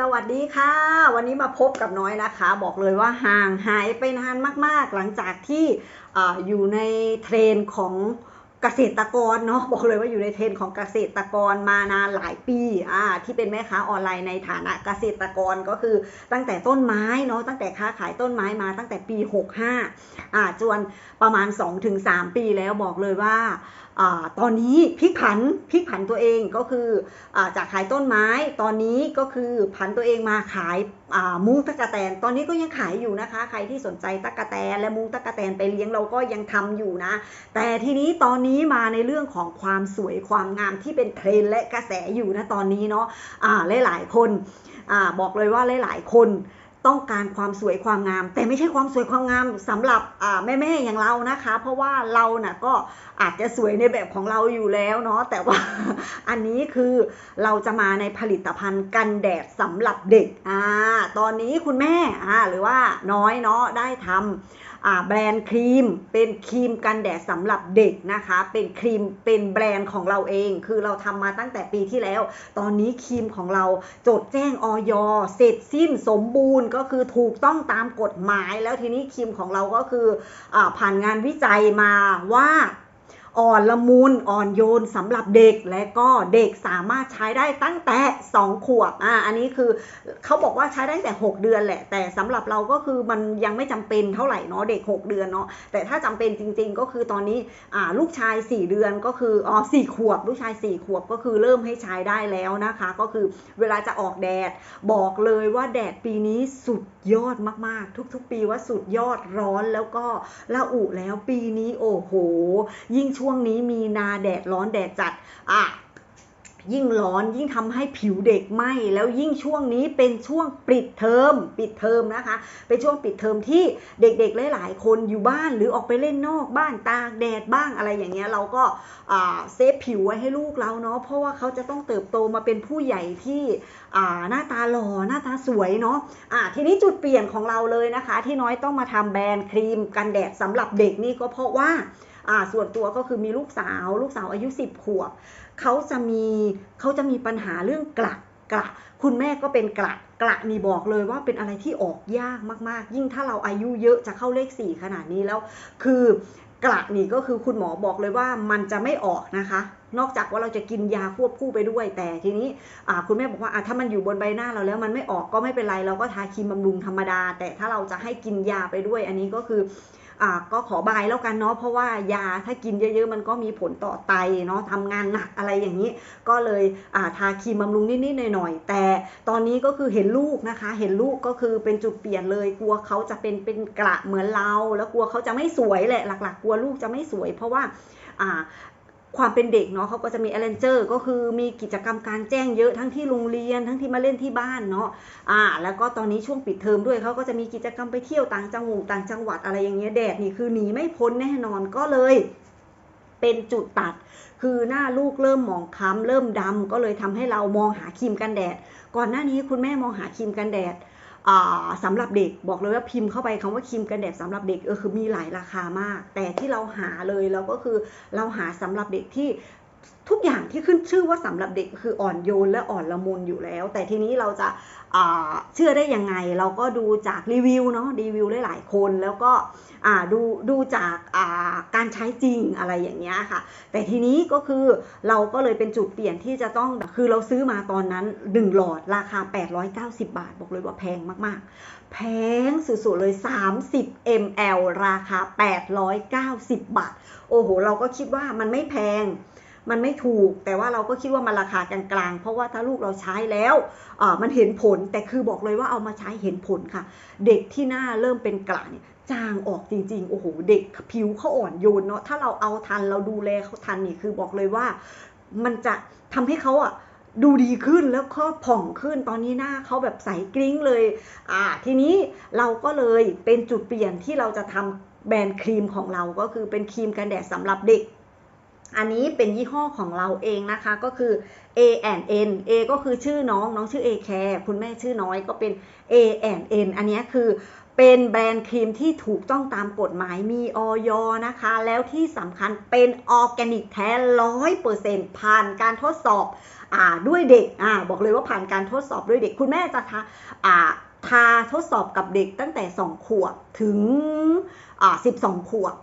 สวัสดีค่ะ วันนี้มาพบกับน้อยนะคะ บอกเลยว่าห่างหายไปนานมากๆ หลังจากที่ออยู่ในเทรนของ กษตรกรเนาะบอกเลยว่าอยู่ในเทรนของเกษตรกรมานานหลายปีอ่าที่เป็นแม่ค้าออนไลน์ในฐานะเกษตรกรก็คือตั้งแต่ต้นไม้เนาะตั้งแต่ค้าขายต้นไม้มาตั้งแต่ปี 65อ่าจนประมาณ 2-3 ปีแล้วบอกเลยว่าอาตอนนี้พลิกผันพลิกผันตัวเองก็คืออาจากขายต้นไม้ตอนนี้ก็คือผันตัวเองมาขายมุ้งตะกะแตน ตอนนี้ก็ยังขายอยู่นะคะ ใครที่สนใจตะกะแตนและมุ้งตะกะแตนไปเลี้ยงเราก็ยังทำอยู่นะ แต่ทีนี้ตอนนี้มาในเรื่องของความสวยความงามที่เป็นเทรนและกระแสอยู่นะตอนนี้เนาะอ่าหลายคนอ่าบอกเลยว่าหลาย ๆ คน ต้องการความสวยความงาม แต่ไม่ใช่ความสวยความงามสำหรับแม่ๆอย่างเรานะคะ เพราะว่าเราน่ะก็อาจจะสวยในแบบของเราอยู่แล้วเนาะแต่ว่าอันนี้คือเราจะมาในผลิตภัณฑ์กันแดดสำหรับเด็กอ่าตอนนี้คุณแม่อ่าหรือว่าน้อยเนาะได้ทำอ่า แบรนด์ครีม เป็นครีมกันแดดสำหรับเด็กนะคะ เป็นครีมเป็นแบรนด์ของเราเอง คือเราทำมาตั้งแต่ปีที่แล้ว ตอนนี้ครีมของเราจดแจ้งออยเสร็จสิ้นสมบูรณ์ก็คือถูกต้องตามกฎหมาย แล้วทีนี้ครีมของเราก็คืออผ่านงานวิจัยมาว่า อ่อนละมุนอ่อนโยนสำหรับเด็กและก็เด็กสามารถใช้ได้ตั้งแต่ 2 ขวบอ่าอันนี้คือเขาบอกว่าใช้ได้ตั้งแต่ 6 เดือนแหละ แต่สำหรับเราก็คือมันยังไม่จำเป็นเท่าไหร่เนาะเด็ก 6 เดือนเนาะแต่ถ้าจำเป็นจริง ๆ ก็คือตอนนี้อ่าลูกชาย 4 เดือนก็คืออ๋อสี่ขวบ ลูกชาย 4 ขวบก็คือเริ่มให้ใช้ได้แล้วนะคะ ก็คือเวลาจะออกแดดบอกเลยว่าแดดปีนี้สุดยอดมากๆ ทุก ๆ ปีว่าสุดยอดร้อนแล้วก็ละอุแล้วปีนี้โอ้โห ยิ่งช่ววงนี้มีนาแดดร้อนแดดจัดอะยิ่งร้อนยิ่งทำให้ผิวเด็กไหม้แล้วยิ่งช่วงนี้เป็นช่วงปิดเทอมปิดเทอมนะคะ เป็นช่วงปิดเทอมที่เด็กๆหลายๆคนอยู่บ้านหรือออกไปเล่นนอกบ้านตากแดดบ้างอะไรอย่างเงี้ยเราก็เซฟผิวไว้ให้ลูกเราเนาะเพราะว่าเขาจะต้องเติบโตมาเป็นผู้ใหญ่ที่หน้าตาหล่อหน้าตาสวยเนาะอ่าทีนี้จุดเปลี่ยนของเราเลยนะคะ ที่น้อยต้องมาทำแบรนด์ครีมกันแดดสำหรับเด็กนี่ก็เพราะว่า ส่วนตัวก็คือมีลูกสาว ลูกสาวอายุ 10 ขวบเขาจะมีเขาจะมีปัญหาเรื่องกระกระคุณแม่ก็เป็นกระกระนี่บอกเลยว่าเป็นอะไรที่ออกยากมาก ๆ ยิ่งถ้าเราอายุเยอะจะเข้าเลขสี่ขนาดนี้แล้ว คือกระนี่ก็คือคุณหมอบอกเลยว่ามันจะไม่ออกนะคะ นอกจากว่าเราจะกินยาควบคู่ไปด้วย แต่ทีนี้คุณแม่บอกว่าถ้ามันอยู่บนใบหน้าเราแล้วมันไม่ออกก็ไม่เป็นไรเราก็ทาครีมบำรุงธรรมดา แต่ถ้าเราจะให้กินยาไปด้วย อันนี้ก็คือ ก็ขอบายแล้วกันเนาะเพราะว่ายาถ้ากินเยอะๆ มันก็มีผลต่อไตเนาะทำงานหนักอะไรอย่างนี้ ก็เลยาทาครีมบำรุงนิดๆหน่อยๆแต่ตอนนี้ก็คือเห็นลูกนะคะ เห็นลูกก็คือเป็นจุดเปลี่ยนเลยกลัวเขาจะเป็นเป็นกระเหมือนเรา แล้วกลัวเขาจะไม่สวยแหละหลัก ๆ กลัวลูกจะไม่สวย เพราะว่า ความเป็นเด็กเนาะเขาก็จะมี a อ v e n เจอร์ก็คือมีกิจกรรมการแจ้งเยอะทั้งที่โรงเรียนทั้งที่มาเล่นที่บ้านเนาะอ่า แล้วก็ตอนนี้ช่วงปิดเทอมด้วยเขาก็จะมีกิจกรรมไปเที่ยวต่างจังหวัดต่างจังหวัดอะไรอย่างเงี้ยแดดนี่คือหนีไม่พ้นแน่นอนก็เลยเป็นจุดตัด คือหน้าลูกเริ่มหมองคล้ำเริ่มดำก็เลยทำให้เรามองหาครีมกันแดด ก่อนหน้านี้คุณแม่มองหาครีมกันแดด สำหรับเด็กบอกเลยว่าพิมพ์เข้าไปคำว่าครีมกันแดดสำหรับเด็กเออคือมีหลายราคามาก แต่ที่เราหาเลยเราก็คือเราหาสำหรับเด็กที่ ทุกอย่างที่ขึ้นชื่อว่าสำหรับเด็กคืออ่อนโยนและอ่อนละมุนอยู่แล้ว แต่ทีนี้เราจะเชื่อได้ยังไง เราก็ดูจากรีวิวเนาะรีวิวหลายๆคนแล้วก็ดูดูจากการใช้จริงอะไรอย่างเงี้ยค่ะ แต่ทีนี้ก็คือเราก็เลยเป็นจุดเปลี่ยนที่จะต้องคือเราซื้อมาตอนนั้น 1 หลอดราคา 890 บาท บอกเลยว่าแพงมากๆ แพงสุดๆเลย 30 ml ราคา 890 บาท โอ้โห เราก็คิดว่ามันไม่แพง มันไม่ถูก แต่ว่าเราก็คิดว่ามันราคากลางๆ เพราะว่าถ้าลูกเราใช้แล้วมันเห็นผล แต่คือบอกเลยว่าเอามาใช้เห็นผลค่ะ เด็กที่หน้าเริ่มเป็นกระเนี่ยจางออกจริงๆ โอ้โห เด็กผิวเขาอ่อนโยนเนาะ ถ้าเราเอาทันเราดูแลเขาทันนี่คือบอกเลยว่ามันจะทำให้เขาอะดูดีขึ้นแล้วก็ผ่องขึ้นตอนนี้หน้าเขาแบบใสกริ้งเลย อ่า ทีนี้เราก็เลยเป็นจุดเปลี่ยนที่เราจะทำแบรนด์ครีมของเราก็คือเป็นครีมกันแดดสำหรับเด็ก อันนี้เป็นยี่ห้อของเราเองนะคะก็คือ A and N A ก็คือชื่อน้องน้องชื่อ A Care คุณแม่ชื่อน้อยก็เป็น A and N อันนี้คือเป็นแบรนด์ครีมที่ถูกต้องตามกฎหมายมีออยนะคะ แล้วที่สำคัญเป็นออร์แกนิกแท้ร้อยเปอร์เซ็นต์ผ่านการทดสอบอ่าด้วยเด็กอ่าบอกเลยว่าผ่านการทดสอบด้วยเด็ก คุณแม่จะทาอ่าทาทดสอบกับเด็กตั้งแต่ 2 ขวบถึงอ่า12 ขวบ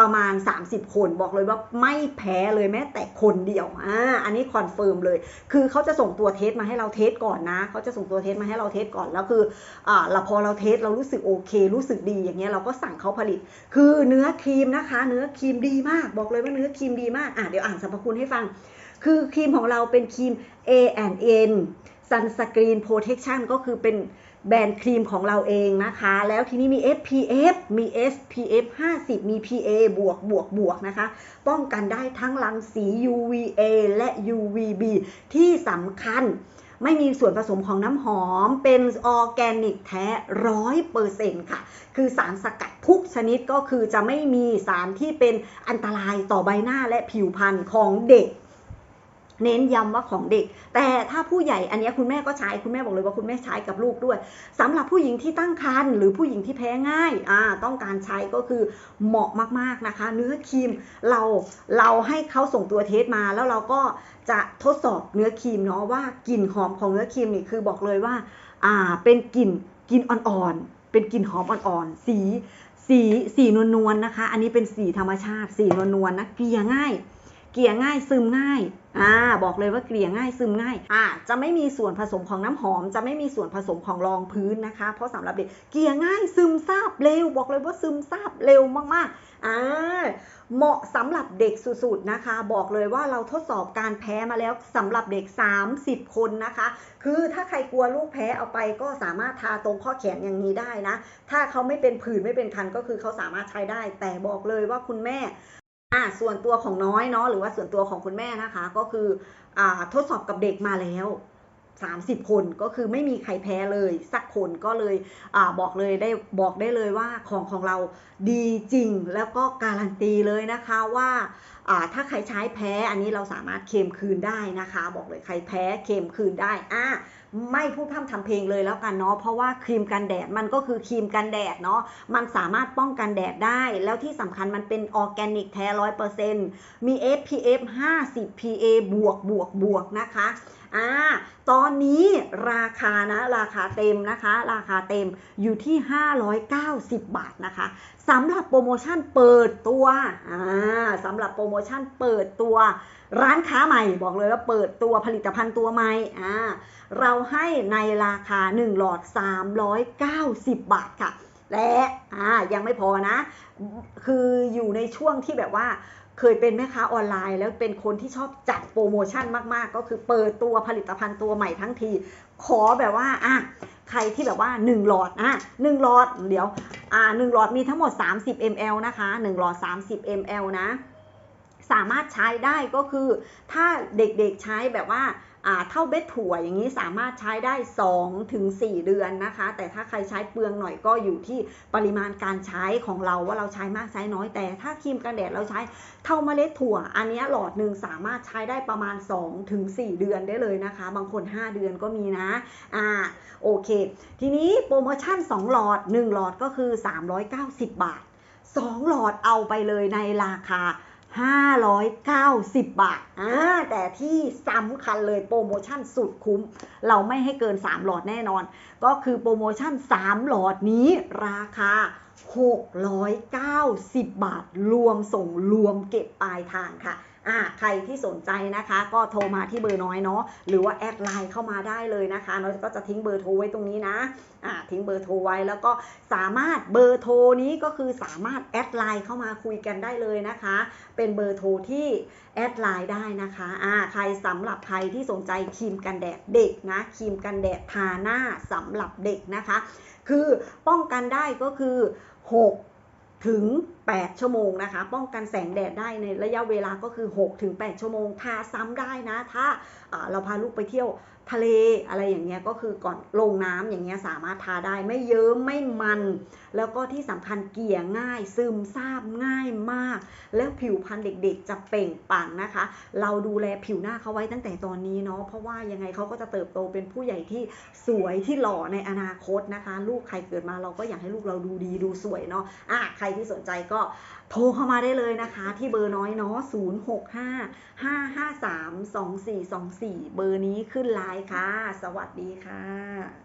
ประมาณ 30 คนบอกเลยว่าไม่แพ้เลยแม้แต่คนเดียวอ่าอันนี้คอนเฟิร์มเลย คือเขาจะส่งตัวเทสมาให้เราเทสก่อนนะเขาจะส่งตัวเทสมาให้เราเทสก่อนแล้วคืออ่าเราพอเราเทสเรารู้สึกโอเค รู้สึกดีอย่างเงี้ยเราก็สั่งเขาผลิต คือเนื้อครีมนะคะ เนื้อครีมดีมาก บอกเลยว่าเนื้อครีมดีมากอะเดี๋ยวอ่านสรรพคุณให้ฟัง คือครีมของเราเป็นครีม A&N Sunscreen Protection ก็คือเป็น แบรนด์ครีมของเราเองนะคะ แล้วทีนี้มี SPF มี SPF 50 มี PA บวกบวกบวกนะคะ ป้องกันได้ทั้งรังสี UVA และ UVB ที่สำคัญไม่มีส่วนผสมของน้ำหอมเป็นออร์แกนิกแท้ร้อยเปอร์เซ็นต์ค่ะ คือสารสกัดทุกชนิดก็คือจะไม่มีสารที่เป็นอันตรายต่อใบหน้าและผิวพรรณของเด็ก เน้นย้ำว่าของเด็ก แต่ถ้าผู้ใหญ่อันนี้คุณแม่ก็ใช้คุณแม่บอกเลยว่าคุณแม่ใช้กับลูกด้วยสำหรับผู้หญิงที่ตั้งครรภ์หรือผู้หญิงที่แพ้ง่ายอ่าต้องการใช้ก็คือเหมาะมากๆนะคะ เนื้อครีมเราเราให้เขาส่งตัวเทสมาแล้วเราก็จะทดสอบเนื้อครีมเนาะว่ากลิ่นหอมของเนื้อครีมนี่คือบอกเลยว่าอ่าเป็นกลิ่นกลิ่นอ่อนๆเป็นกลิ่นหอมอ่อนๆสีสีสีนวลๆนะคะ อันนี้เป็นสีธรรมชาติ สีนวลๆนะเกลี่ยง่าย เกลี่ยง่ายซึมง่ายอ่าบอกเลยว่าเกลี่ยง่ายซึมง่ายอ่าจะไม่มีส่วนผสมของน้ำหอม จะไม่มีส่วนผสมของรองพื้นนะคะ เพราะสำหรับเด็กเกลี่ยง่ายซึมซาบเร็ว บอกเลยว่าซึมซาบเร็วมากๆอ่าเหมาะสำหรับเด็กสุดๆนะคะ บอกเลยว่าเราทดสอบการแพ้มาแล้วสำหรับเด็ก 30 คนนะคะ คือถ้าใครกลัวลูกแพ้เอาไปก็สามารถทาตรงข้อแขนอย่างนี้ได้นะ ถ้าเขาไม่เป็นผื่นไม่เป็นคันก็คือเขาสามารถใช้ได้ แต่บอกเลยว่าคุณแม่ อ่าส่วนตัวของน้อยเนาะหรือว่าส่วนตัวของคุณแม่นะคะ ก็คืออ่าทดสอบกับเด็กมาแล้ว 30 คนก็คือไม่มีใครแพ้เลย สักคนก็เลยอบอกเลยได้บอกได้เลยว่าของของเราดีจริงแล้วก็การันตีเลยนะคะว่าถ้าใครใช้แพ้อันนี้เราสามารถเคลมคืนได้นะคะ บอกเลยใครแพ้เคลมคืนได้อ่าไม่พูดพร่ำทำเพลงเลยแล้วกันเนาะเพราะว่าครีมกันแดดมันก็คือครีมกันแดดเนาะมันสามารถป้องกันแดดได้ แล้วที่สำคัญมันเป็นออร์แกนิกแท้ร้อยเปอร์เซ็นต์มี SPF 50 PA บวกบวกบวกนะคะ อ่าตอนนี้ราคานะราคาเต็มนะคะ ราคาเต็มอยู่ที่ 590 บาทนะคะสำหรับโปรโมชั่นเปิดตัวอ่าสำหรับโปรโมชั่นเปิดตัวร้านค้าใหม่บอกเลยว่าเปิดตัวผลิตภัณฑ์ตัวใหม่อ่าเราให้ในราคา 1 หลอด 390 บาทค่ะ และอ่ายังไม่พอนะ คืออยู่ในช่วงที่แบบว่าเคยเป็นแม่ค้าออนไลน์ แล้วเป็นคนที่ชอบจัดโปรโมชั่นมากๆ ก็คือเปิดตัวผลิตภัณฑ์ตัวใหม่ทั้งที ขอแบบว่าอะใครที่แบบว่า 1 หลอดอะ1หลอดเดี๋ยวอ่า1หลอดมีทั้งหมด 30 ml นะคะ 1 หลอด 30 ml นะ สามารถใช้ได้ก็คือถ้าเด็กๆใช้แบบว่า เท่าเบ็ดถั่วอย่างนี้สามารถใช้ได้2ถึง4เดือนนะคะ แต่ถ้าใครใช้เปลืองหน่อยก็อยู่ที่ปริมาณการใช้ของเราว่าเราใช้มากใช้น้อย แต่ถ้าครีมกันแดดเราใช้เท่าเมล็ดถั่ว อันนี้หลอดหนึ่งสามารถใช้ได้ประมาณ2ถึง4เดือนได้เลยนะคะ บางคน 5 เดือนก็มีนะอ่าโอเค ทีนี้โปรโมชั่น 2 หลอด 1 หลอดก็คือ 390 บาท 2 หลอดเอาไปเลยในราคา 590 บาทอ่าแต่ที่สำคัญเลยโปรโมชั่นสุดคุ้ม เราไม่ให้เกิน 3 หลอดแน่นอน ก็คือโปรโมชั่น 3 หลอดนี้ราคา 690 บาท รวมส่งรวมเก็บปลายทางค่ะ อ่าใครที่สนใจนะคะ ก็โทรมาที่เบอร์น้อยเนาะหรือว่าแอดไลน์เข้ามาได้เลยนะคะน้อยก็จะทิ้งเบอร์โทรไว้ตรงนี้นะอ่าทิ้งเบอร์โทรไว้แล้วก็สามารถเบอร์โทรนี้ก็คือสามารถแอดไลน์เข้ามาคุยกันได้เลยนะคะ เป็นเบอร์โทรที่แอดไลน์ได้นะคะอ่าใครสำหรับใครที่สนใจครีมกันแดดเด็กนะครีมกันแดดทาหน้าสำหรับเด็กนะคะ คือป้องกันได้ก็คือ 6 ถึง 8 ชั่วโมงนะคะ ป้องกันแสงแดดได้ในระยะเวลาก็คือ6ถึง8ชั่วโมง ทาซ้ำได้นะ ถ้าาเราพาลูกไปเที่ยวทะเลอะไรอย่างเงี้ยก็คือก่อนลงน้ำอย่างเงี้ยสามารถทาได้ไม่เยิ้มไม่มัน แล้วก็ที่สำคัญเกลี่ยง่าย ซึมซาบง่ายมาก แล้วผิวพรรณเด็กๆ จะเปล่งปลั่งนะคะ เราดูแลผิวหน้าเขาไว้ตั้งแต่ตอนนี้เนาะเพราะว่ายังไงเขาก็จะเติบโตเป็นผู้ใหญ่ที่สวยที่หล่อในอนาคตนะคะ ลูกใครเกิดมาเราก็อยากให้ลูกเราดูดีดูสวยเนาะอะใครที่สนใจก็โทรเข้ามาได้เลยนะคะ ที่เบอร์น้อยเนาะ0 6 5 5 5 3 2 4 2 4 เบอร์นี้ขึ้นไลน์ค่ะ สวัสดีค่ะ